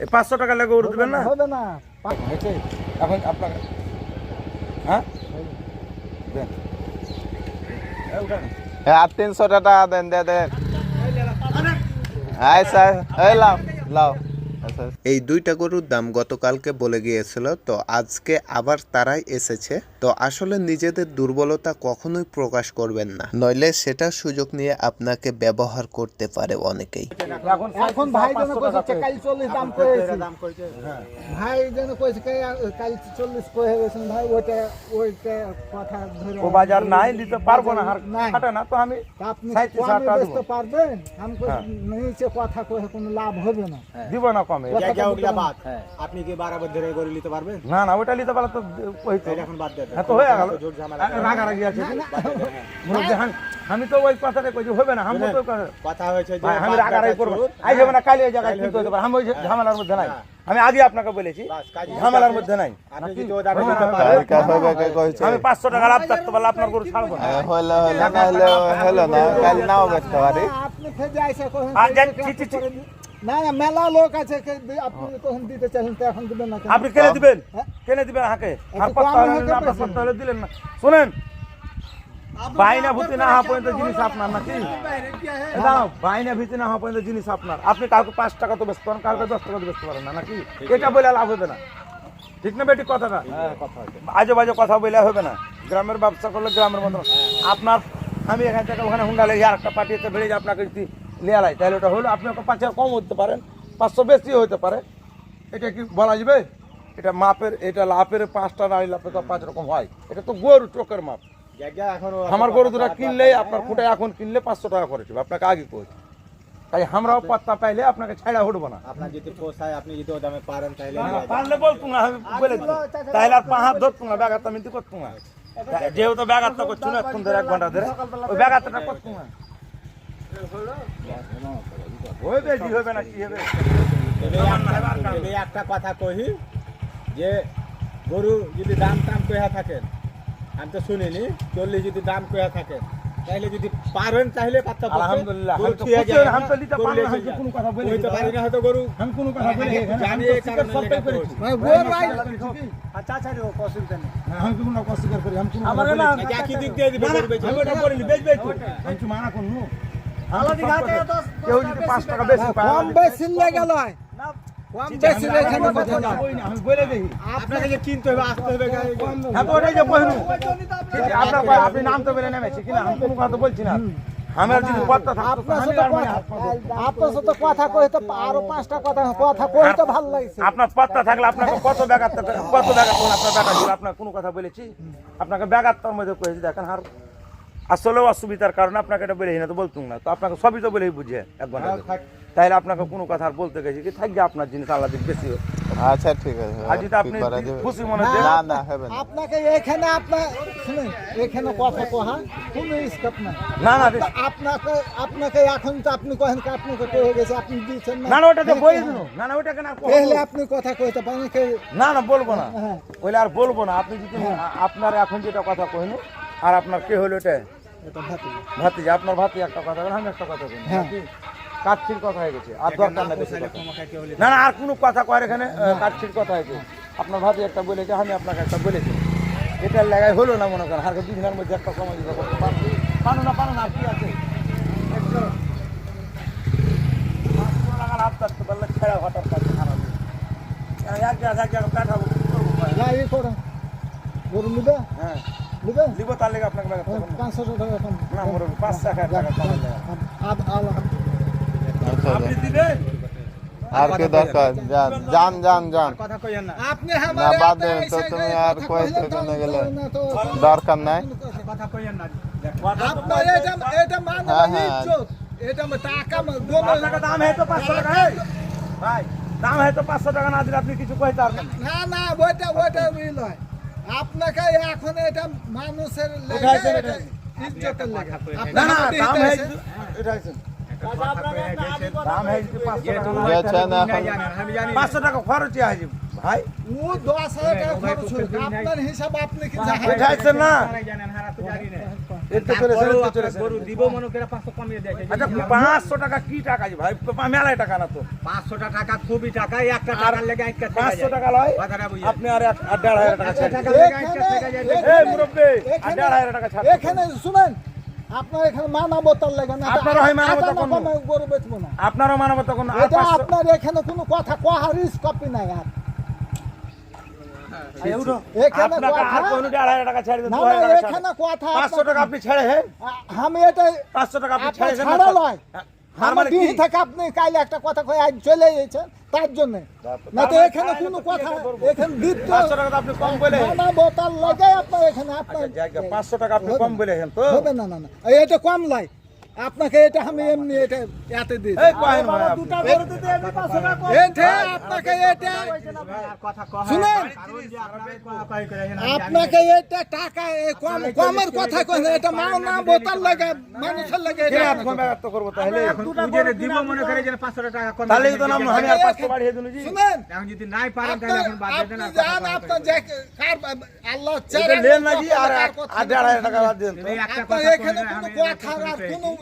এই পাঁচশো টাকা লাগে গরু দেবেন না? হবে না। হয়েছে? এখন আপনাকে হ্যাঁ? দেন। এই আর তিনশো টাকা দেন দে দেন আয় স্যার এই লাও লাও। এই দুইটা গরুর দাম গতকালকে বলে গিয়েছিল তো আজকে আবার তারাই এসেছে। তো আসলে নিজেদের দুর্বলতা কখনোই প্রকাশ করবেন না। নইলে সেটা সুযোগ নিয়ে আপনাকে ব্যবহার করতে পারে অনেকেই। এখন এখন ভাই যেন কইছে কাল চল্লিশ দাম কয়েছে ভাই যেন কইছে কাল চল্লিশ কয়ে গেছেন ভাই ওইটা ওইটা কথা ধরে ও বাজার নাই দিতে পারব না আর। খাটে না তো আমি আপনি টাকা পারবেন? আমি কইছি, হ্যাঁ। নিচে কথা কয়ে কোনো লাভ হবে না। দিব না কমে। হবে না। আপনি কি বারাবার ধরে গরু নিতে পারবেন? না না ওটা নিতে পারলে তো হইতো। এখন বাদ দেন। হ্যাঁ তো হয়ে গেল। রাগারাগি আছে। আমি- আমি তো ওই কথাটা কইছি হবে না? আমি তো কথা- কথা হয়েছে যে আমি রাগারাগি দেওয়ার করব আজ হবে না কালি ওই জায়গায়। আমি ওই ঝামেলার মধ্যে নাই। হ্যাঁ। আমি আগে আপনাকে বলেছি ঝামেলার মধ্যে নাই। হ্যাঁ, হ্যাঁ, আমি পাঁচশো টাকা লাভ থাকতে পারলে আপনার গরু ছাড়বো না। হইলে হইলে না হলো না কাল নাও বেচতে পারি। না না মেলা লোক আছে কে আপনি তখন দিতে চাইছেন তো এখন দিবেন না? আপনি কেনে দিবেন? হ্যাঁ? কেনে দিবেন হাকে? আর হলে আপনার। হলে দিলেন না। শুনেন বাইনা ভূতি না হওয়া পর্যন্ত জিনিস আপনার নাকি? দাঁড়াও, বাইনা ভীতি না হওয়া পর্যন্ত জিনিস আপনার। আপনি কাউকে পাঁচ টাকা তো বেচতে পারেন কাউকে দশ টাকা তো বেচতে পারেন না নাকি? এটা বলে লাভ হবে না। ঠিক না বেটি কথাটা? আজে বাজে কথা বলে হবে না। গ্রামের ব্যবসা করলে গ্রামের মতো। আপনার আমি এখান থেকে ওখানে হুন্ডা লেগে আর একটা পাঠিয়েতে বেড়ে যে আপনাকে যদি লেয়ালাই তাহলে ওটা হলো আপনি ওকে পাঁচ হাজার কম হতে পারেন পাঁচশো বেশি হতে পারে। এটা কি বলা যাবে? এটা মাপের এটা লাভের পাঁচটা নারী লাভে তো পাঁচ রকম হয়। এটা তো গরু চোখের মাপ। আমার গরু দুটা কিনলে আপনার খুঁটে এখন কিনলে পাঁচশো টাকা করে দেবে আপনাকে আগে কই। তাই আমরাও পাত্তা পাইলে আপনাকে ছাড়া উঠবো না। আপনার যদি পোষায় আপনি যদি দামে পারেন না, পারলে বলতো না আমি বলে দিত তাহলে আর পাহাড় ধরতো না ব্যাগারটা মিনতি করতো না। যেহেতু ব্যাগারটা করছ না এখন ধরে এক ঘণ্টা ধরে ওই ব্যাগারটা করতো না। একটা- কথা কহি যে গরু যদি দাম টাম কয়া থাকেন আমি তো শুনিনি চল্লিশ যদি দাম কয়া থাকেন তাহলে যদি পারেন তাহলে পাত্তা আলহামদুলিল্লাহ, আমি তো থুয়ে খুশি যায় হলাম, আমি তো নিতে গরু না, লেগে আমি তো যায়। কোনো কথা বলি বলতে পারি না হয়তো গরু আমি কোনো কথা বলি জানি এই কারণে সবটাই করেছি। ভাই, গরু আই- আচ্ছা আচ্ছা অসুবিধা নেই হ্যাঁ, আমি কোনো অস্বীকার করি আমি কোনো আমার না- বলি দিক দিয়ে দিবে না, না, গরু বেচে। আমি ওটা বলিনি, বেচ, বেচ তো। মানা করনু? কেউ যদি পাঁচ টাকা বেশি কম বেশি লেগে আপনি নাম তো বলে নেমেছি কিনা? আমি কোনো কথা বলছি না। আমার যদি পত্তা আপনার আমি সাথে আর কথা- হাত আপনার সাথে কথা কই তো আরও পাঁচটা কথা কথা কই তো ভালো লাগছে। আপনার পত্তা থাকলে আপনাকে কত ব্যাগার কত কোন আপনার ছিল আপনার কোনো কথা বলেছি? আপনাকে ব্যাগারটার মধ্যে কয়েছি দেখেন আর আসলেও অসুবিধার কারণে আপনাকে এটা বলেছি না তো বলতুম না। তো আপনাকে সবই তো বলেই বুঝে এক ঘণ্টা ধরে। আপনাকে কোনো কথা আর বলতে গেছি কি থাকবে আপনার জিনিস আল্লাহ দিন বেশি আচ্ছা ঠিক আছে। আর যদি আপনি খুশি মনে দেন না না হবে না। আপনাকে এখানে আপনার শুনুন এখানে কথা কহা কোনো স্কোপ নাই। না না তা আপনাকে আপনাকে এখন তো আপনি কহেন কি আপনাকে কয়ে গেছে আপনি দিচ্ছেন না। না ওটা তো বলে দিন না না? তাহলে আপনি কথা কইতে পারেন কে না না বলব না। হ্যাঁ। ওইলে আর বলব না। আপনি যদি আপনার এখন যেটা কথা কইনু আর আপনার কে হলো এটা? এটা ভাতি। ভাতি আপনার ভাতি একটা কথা বলেন আমি একটা কথা কইনি হ্যাঁ। কাচ্ছির কথা হয়ে গেছে। আর দরকার না বেশি না না আর কোনো কথা কয় এখানে কাচ্ছির কথা হয়েছে। আপনার ভাতি একটা বলেছে আমি আপনাকে একটা বলেছি। এটার লাগাই হলো না মনে করেন আর দুই দিনের মধ্যে একটা সময় দিতে করতে পারব? পানো না পানো না কি আছে? খারাপ। এক জায়গা এক জায়গা পাঠাবো কি করব ভাই? যাই করেন। গরু হ্যাঁ নিবে দিব তার লেগে আপনাকে টাকা পাঁচশো টাকা কম না মোর পাঁচ টাকা টাকা কম আপনি দিবেন? আর কে দরকার? যান যান যান যান। না। বাদ দেন তো তুমি আর কয়েছে কেনে গেলে দরকার নাই। হ্যাঁ হ্যাঁ। দাম হ্যাঁ তো পাঁচশো টাকা। ভাই দাম হ্যাঁ তো পাঁচশো টাকা না দিলে আপনি কিছু কইতে পারবেন না না ওইটা ওইটা নয় আপনাকে এখন এটা মানুষের। ইজ্জতের লেগে। না না দাম আমাকে এটা দাম है যদি পাঁচশো টাকা। খরচ হয়ে এখন ভাই। ও টাকা খরচ হয়েছে আপনার হিসাব আপনি কি জানেন? না জানেন, হারা তো জানি না। এর তো চলেছে এর তো তারপরেও চলেছে। আপনার গরু দিব মনে করে 500 কমিয়ে দিয়েছে। আচ্ছা টাকা কি টাকা যে ভাই? মেলায় টাকা না তো। 500 টাকা খুবই টাকা, একটা টাকার লেগে টাকা লয় আপনি আর টাকা ছাড় টাকা। এখানে- এই মুরব্বী আর এখানে- দেড় হাজার টাকা ছাড় এখানে শুনেন আপনার এখানে মানবতার লেগে না আপনার হয় মানবতা কোনো? গরু বেচবো না। এটা আপনার এখানে কোনো কথা কোহার কপি নাই আর। আপনি ছেড়ে হ্যাঁ আমি এটা পাঁচশো টাকা আপনি ছাড়া নয় আমার মানে দিন থেকে আপনি কাল একটা কথা কয়ে আজ চলে গেছেন তার জন্য। না তো মানে এখানে কোনো কথা এখানে পাঁচশো টাকা আপনি কম বলে লেগে আপনার এখানে আপনার আচ্ছা, পাঁচশো টাকা আপনি কম বলেছেন তো। হবে না না না এটা কম লাই আপনাকে এটা আমি এমনি এটা এতে দিই। এই কয়েন ভাই আপনি। এটা আপনাকে এটা আর কথা কয়। শুনেন। আপনাকে এটা টাকা কম কমের কথা কই এটা মাও না বোতাল লাগে মানুষের লাগে এটা। আর কম ব্যবহার তো করব তাহলে? এখন উজেরে দিব মনে করে যে 500 টাকা কম তাহলে তো নাম আমি আর পাঁচশো বাড়িয়ে দিন জি শুনেন। এখন যদি নাই পারেন তাহলে এখন বাদ দেন আপনি জান কয় আপনার কয়। যে কার আল্লাহ এটা চেহারা লেন না জি আর কার কথা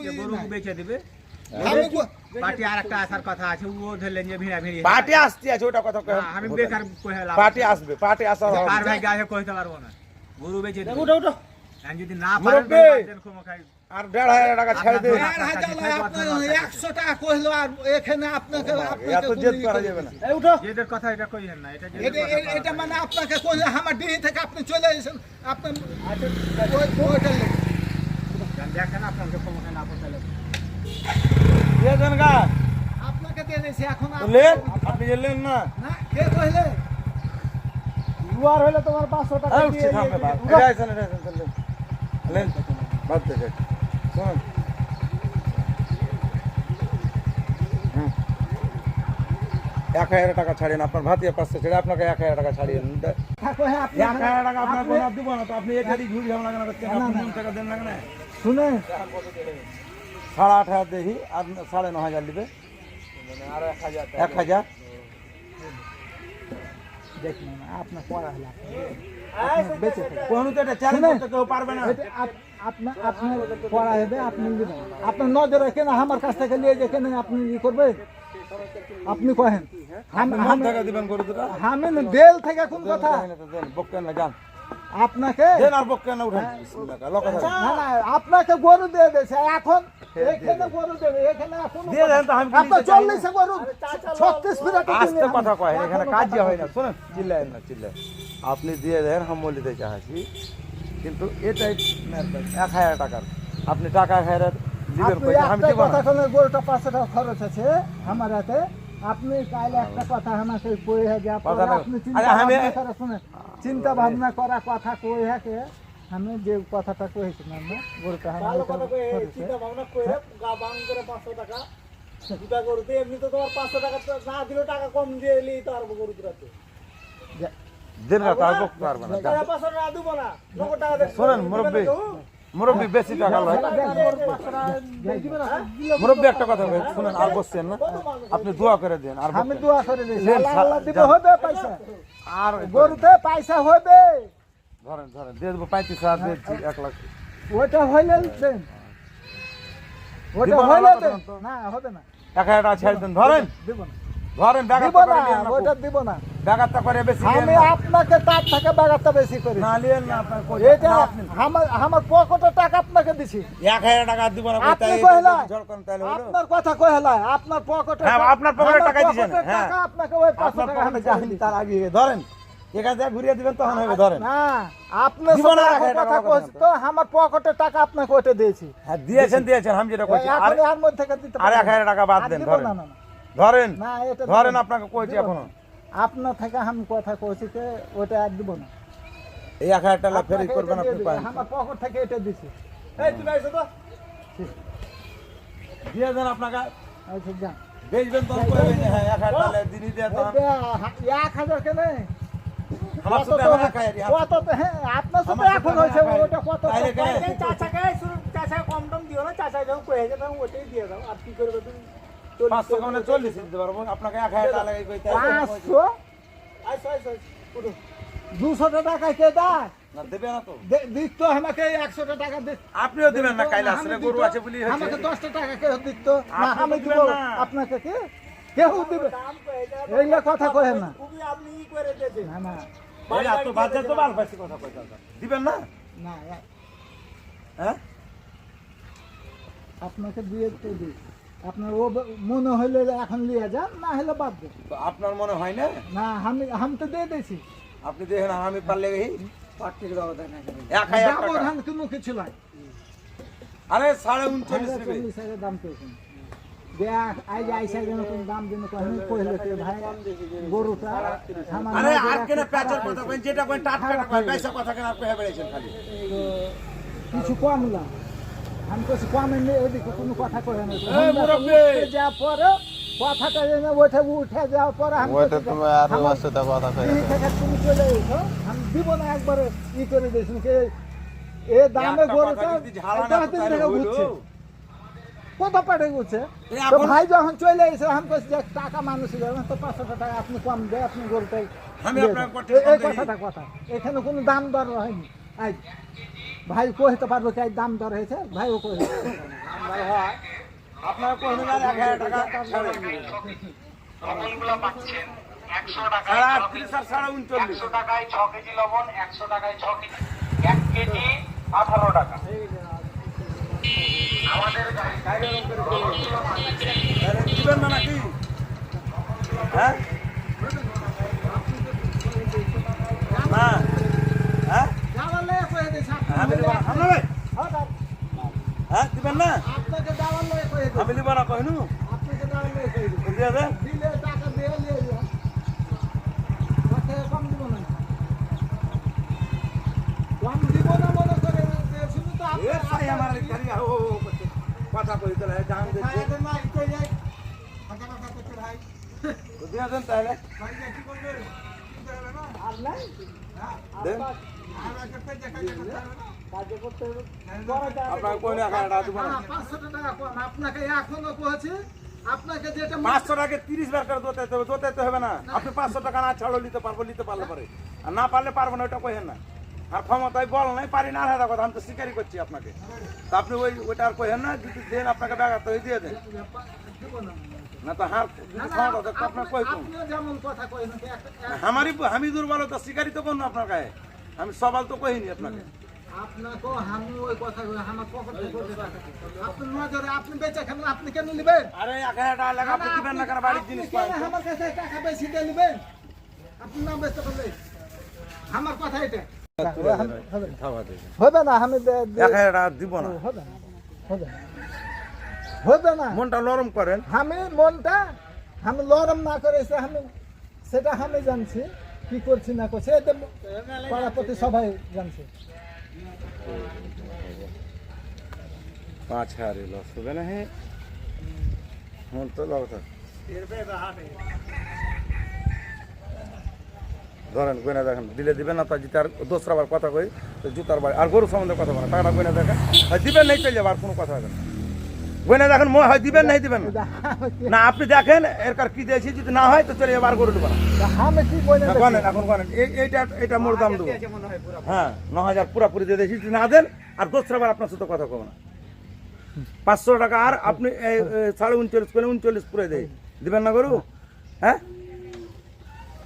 আর দেড় হাজার টাকা বাদ দিন তো এই একটা আপনার কথা এখানে কইলে কোনো আমি কথা এরকম আর পেয়েছি কোনো যে ই গরু বেচে দিবে পার্টি আর একটা আসার কথা আছে ও ধরলেন যে ভিড়া ভিড়ি পার্টি আসতে আছে ওটা কথা আমি বেকার কহে পার্টি আসবে পার্টি আসার কার ভাই গায়ে কইতে পারব না? গরু বেচে দিবে। উঠো উঠো। এখন যদি না পারেন মুরব্বি। তাহলে বাদ দেন, ক্ষমা খাই। আর দেড় হাজার টাকা ছেড়ে দিন চার হাজার লয়, আপনার একশো টাকা কইলো আর এখানে আপনাকে আপনাকে এত জেদ করা যাবে না। উঠো। যেদের কথা এটা কইেন না এটা এটা কথা এ- এটা মানে আপনাকে কইলে আমার ডিহি থেকে আপনি চলে এসেছেন। আপনি ওইটা লেগে। বলেন। দেখেন আপনাকে ক্ষমা খাই না পড়তে দিয়ে দেন গা। আপনাকে দিয়ে দিয়েছি এখন আপনি- লেন আপনি যে লেন না। না কে কইলে? লুয়ার হইলে তোমার পাঁচশো টাকা এই দিয়ে বাদ। দিয়েছি। এটা আইছেন এটা আইছেন লেন লেন বাদ দে শুনুন। এক হাজার টাকা ছাড়িয়ে আপনার ভাতিয়ে পাঁচশো ছেড়ে আপনাকে এক হাজার টাকা ছাড়িয়ে হ্যাঁ আপনি এক হাজার টাকা আপনার দিব না তো আপনি এখানে ঘুরি ঝামেলা কেন করছেন টাকা দেন না। কেন শুনে সাড়ে আট হাজার দেখি আর সাড়ে ন হাজার দিবে এক হাজার। দেখুন আপনার পড়া হলো বেঁচে কোনো তো এটা করতে কেউ পারবে না। আপনার আপনার পড়া হবে আপনি আপনার নজরে কেন আমার কাছ থেকে নিয়ে যে কেন আপনি ই করবে আপনি কহেন। আমি বেল থেকে কোন কথা? দেন, না যান। আপনাকে দেন আর বক্কেন না উঠেন। বিসমিল্লাহ, না না আপনাকে গরু দিয়ে দিয়েছে। এখন এখানে গরু দেবে। এখানে এখন দিয়ে দেন তো আমি কি আপনার। চল্লিশে গরু ছত্রিশ ফিরে আস্তে কথা কয় এখানে কাজ হয় না। শুনেন। চিল্লায় না চিল্লায় আপনি দিয়ে দেন হাম বলিতে চাহাছি কিন্তু এটাই এক হাজার টাকার। আপনি টাকা এক হাজার দিবেন আপনি আমি একটা দিব কথা না কোনো গরুটা পাঁচশো টাকা খরচ আছে আমার হাতে। আপনি কাল একটা কথা আমাকে কই যা না- আরে চিন্তা ভাবনা করে করা কথা কই হাকে আমি যে কথাটা কইছি না না গরুটা আমার এটা খরচ আছে। যে- দেন না তার বকতে পারবে না যান। শোনেন মুরব্বী মুরব্বী বেশি টাকা লয়। মুরব্বী একটা কথা কই শুনেন আর বসছেন না। আপনি দোয়া করে দেন আর আমি। দোয়া করে দিবে হবে পয়সা। আর গরুতে পয়সা হবে। ধরেন ধরেন দিয়ে দেবো পঁয়ত্রিশ হাজার দিয়েছি এক লাখ। ওটা হইলে দেন। ওটা হইলে দেন। না হবে না। এক হাজার টাকা ছেড়ে দেন। ধরেন। দিব না। ধরেন দিব না করে নিয়েন না ওটা দিব না। ব্যাগারটা করে বেশি আমি আপনাকে তার থেকে বেশি করি। না নিয়েন না আপনার কই- এটা আমার টাকা আপনাকে দিছি। এক হাজার টাকা দিব না আপনি কইলা জল করেন তাহলে হলো। আপনার কথা কইলা আপনার পকেটে হ্যাঁ, আপনার পকেটে টাকা দিছেন, হ্যাঁ। আপনাকে ওই 500 টাকা আমি যায়নি তার আগে ধরেন এখান থেকে ঘুরিয়ে দিবেন তখন হবে ধরেন। না আপনি সাথে কথা কইছি তো আমার পকেটের টাকা আপনাকে দিয়েছি। হ্যাঁ দিয়েছেন দিয়েছেন আমি যেটা কইছি। আর এর মধ্যে থেকে দিতে আর টাকা বাদ দেন ধরেন। না, না, না। ধরেন না এটা ধরেন আপনাকে কইছি এখনও। আপনার থেকে আমি কথা কইছি যে ওটা আর দিব না। এই এক হাজার টাকা ফেরি করবেন আপনি দিছি। আমার পকেট থেকে এটা দিছি। এই তুমি আইছো তো? দিয়ে দেন আপনাকে। আচ্ছা যান। বেচবেন তখন করবেন হ্যাঁ এক হাজার টাকা দিনই দিয়ে তখন এক হাজার কেন? আমার সাথে তো- আমার এক হাজার কত তো- হ্যাঁ, আপনার সাথে এখন হয়েছে ওটা কত কেন? চাচাকে চাচা কম দাম দিও না চাচা যখন কয়ে তখন ওটাই দিয়ে দাও। আর কি করবে তুমি? পাঁচশো কমে চল্লিশ দিতে পারব। আপনাকে এক হাজার টাকা লাগে পাঁচশো। দুশোটা টাকা কে দেয়? না দেবে না তো। দিত আমাকে একশোটা টাকা আপনিও দিবেন না কাইলে আসলে গরু আছে বলি আমাকে দশটা টাকা কেউ দিত। না আমি দিব। আপনাকে কে? কেউ দিবে? এইগুলা কথা কহেন না। দিবেন না? না হ্যাঁ? আপনাকে দিয়ে তো দিই। আপনার ও মনে হইলে এখন লিয়ে যান না হলে বাদ দেন। আপনার মনে হয় না? না আমি আমি তো দিয়ে দিয়েছি। আপনি দেখেন আমি পারলে হাজার টাকা। ব্যবধান কোনো কিছু নাই। আরে সাড়ে উনচল্লিশ চল্লিশ হাজার দাম পেয়েছেন। আজ আইসা যেন কোন দাম দিন কহেন কইলে কে ভাই গরুটা আরে আর কেন কথা যেটা কই টাটকা টাকা পয়সা কথা কেন আপনি খালি? কিছু কম না। আমি কমে কোনো কথা কহে না এই মুরব্বি! যা পরে কথাটা যেন ওইটা উঠে যাওয়ার পরে আমি ওইটা কইছি, তুমি আর আমার সাথে কথা কই তুমি চলে এসো আমি দিব না একবারে ই করে দিয়েছি কে এ দামে গরুটা কত পাটে ঘুরছে? তো ভাই যখন চলে এসে আমি কইছি যে টাকা মানুষ যাবেন তো পাঁচশো টাকা আপনি কম দেয় আপনি গরুটাই এই-। কথাটা কথা। এখানে কোনো দাম দর হয়নি। আজ ভাই কইতে পারব কি? দাম দর হয়েছে? ভাই ও কই? আপনার কোন এক হাজার টাকা। লবণগুলো পাচ্ছেন। একশো টাকায় একশো টাকায় ছ কেজি লবণ একশো টাকায় ছ কেজি। এক কেজি আঠারো টাকা। আমাদের দিবেন না নাকি? হ্যাঁ? না। সাই আমার গাড়ি ও ও, ও, করছে। কথা কই দাম তো দিয়ে দেন তাহলে। দেন। আপনার কোন এক হাজার টাকা দিব না। পাঁচশো টাকা টাকা তিরিশ বার করে দোতাইতে হবে দোতাইতে হবে না। আপনি পাঁচশো টাকা না ছাড়ো নিতে পারব নিতে পারলে পারে। আর না পারলে পারব না ওটা কহেন না। আর ক্ষমতায় বল নাই পারি না আলাদা কথা আমি তো স্বীকারই করছি আপনাকে। তা আপনি ওই ওইটা আর কহেন না যদি দেন আপনাকে হয়ে দিয়ে দেন। না তো হার ক্ষমতা আপনার কই আমারই আমি দুর্বলতা স্বীকারই তো করুন আপনার গায়ে। আমি সবাল তো কহিনি আপনাকে। আপনাকে আমি ওই কথা কই আমার পকেট থেকে করে টাকা আপনি নজরে আপনি বেচে খান আপনি কেন নেবেন? আরে এক হাজার টাকা লাগা আপনি দিবেন না কেন? বাড়ির জিনিস পাই তো? আমার কাছে টাকা বেশি দিয়ে নেবেন? আপনি না বেচতে পারলে? আমার কথা এটা। হবে না আমি দে- দে- এক হাজার টাকা দিব না। হবে না হবে না। হবে না। মনটা নরম করেন। আমি মনটা আমি লরম না করেছে আমি সেটা আমি জানছি কি করছি না করছি এটা সবাই জানছে। পাঁচ হাজার লস হবে না হ্যাঁ? মন তো লস ধরেন গয়না দেখেন, দিলে দিবেন না, তা জিতে আর দোসরা বার কথা কই, তো জুতার বাড়ি আর গরু সম্বন্ধে কথা বলেন টাকাটা গয়না দেখেন। হয় দিবেন নেই, চলে যাবে, আর কোনো কথা না। গয়না দেখেন মই হয় দিবেন নাই দিবেন? না। আপনি দেখেন এর কার কি দিয়েছি যদি না হয় তো চলে এবার গরু দেবো গনেন এখন গনেন এইটা এটা মোর দাম দেবো। হ্যাঁ ন হাজার পুরাপুরি দিয়ে দিয়েছি যদি না দেন আর দোসরা বার আপনার সাথে কথা কব না। পাঁচশো টাকা আর আপনি সাড়ে উনচল্লিশ করে উনচল্লিশ পুরে দেয় দিবেন না গরু? হ্যাঁ?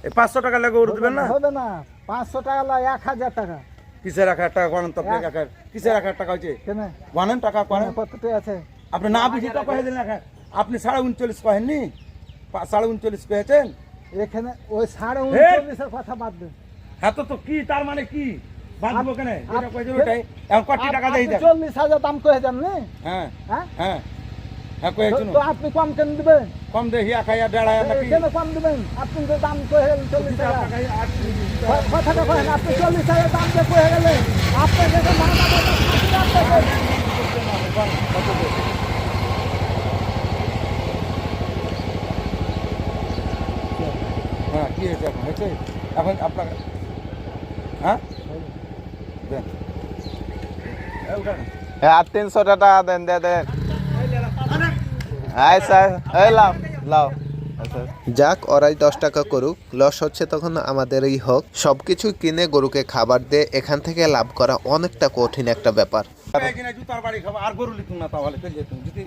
এই পাঁচশো টাকা লাগে গরু দিবেন না? হবে না পাঁচশো টাকা লা এক হাজার টাকা। কিসের এক হাজার টাকা? তো আপনি এক হাজার কিসের এক হাজার টাকা হচ্ছে টাকা কতটি আছে? আপনি না বুঝি তো কহে দিলেন আপনি সাড়ে উনচল্লিশ কহেননি? সাড়ে উনচল্লিশ কহেছেন এখানে ওই সাড়ে! উনচল্লিশের কথা বাদ দেন। হ্যাঁ তো কি তার মানে কি? বাঁধবো কেন? যেটা আপ- কয়েছে ওটাই। এখন কটি টাকা দেন? চল্লিশ হাজার দাম কয়ে যান নি? হ্যাঁ। হ্যাঁ? হ্যাঁ। হ্যাঁ কয়েছেন তো- আপনি কম কেন দিবেন? কম হাজার দেড় নাকি? কেন কম দিবেন? আপনি দাম কয়ে গেলেন চল্লিশ হাজার। ক- কথাটা কহেন আপনি চল্লিশ হাজার দাম দিয়ে কয়ে গেলেন আপনি যেটা না না বলবেন, আপনি আপনাকে- হ্যাঁ কি হয়েছে এখন? হয়েছে? এখন আপনার হ্যাঁ? দেন। আর তিনশো টাকা দেন দে দেন আই স্যার। এই লাও লাও। যাক ওরাই দশ টাকা করুক। লস হচ্ছে তখন আমাদেরই হোক। সবকিছু কিনে গরুকে খাবার দিয়ে এখান থেকে লাভ করা অনেকটা কঠিন একটা ব্যাপার। বাড়ি খাব। আর গরু লিখুন না তাহলে যদি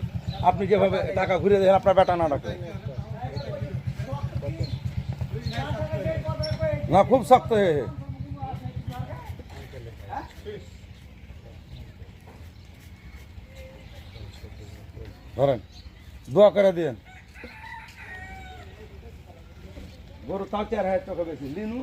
আপনি যেভাবে টাকা ঘুরে দেন আপনার বেটা না রাখে না খুব শক্ত হে। ধরেন দোয়া করে দিয়েন গরু তাঁচার হ্যাঁ তোকে বেশি লিনু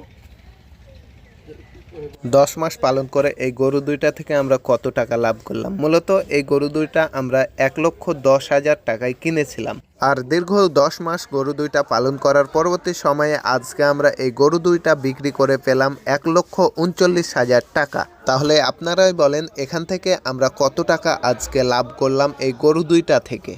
দশ মাস পালন করে এই গরু দুইটা থেকে আমরা কত টাকা লাভ করলাম? মূলত এই গরু দুইটা আমরা এক লক্ষ দশ হাজার টাকায় কিনেছিলাম। আর দীর্ঘ দশ মাস গরু দুইটা পালন করার পরবর্তী সময়ে আজকে আমরা এই গরু দুইটা বিক্রি করে পেলাম এক লক্ষ উনচল্লিশ হাজার টাকা। তাহলে আপনারাই বলেন, এখান থেকে আমরা কত টাকা আজকে লাভ করলাম এই গরু দুইটা থেকে?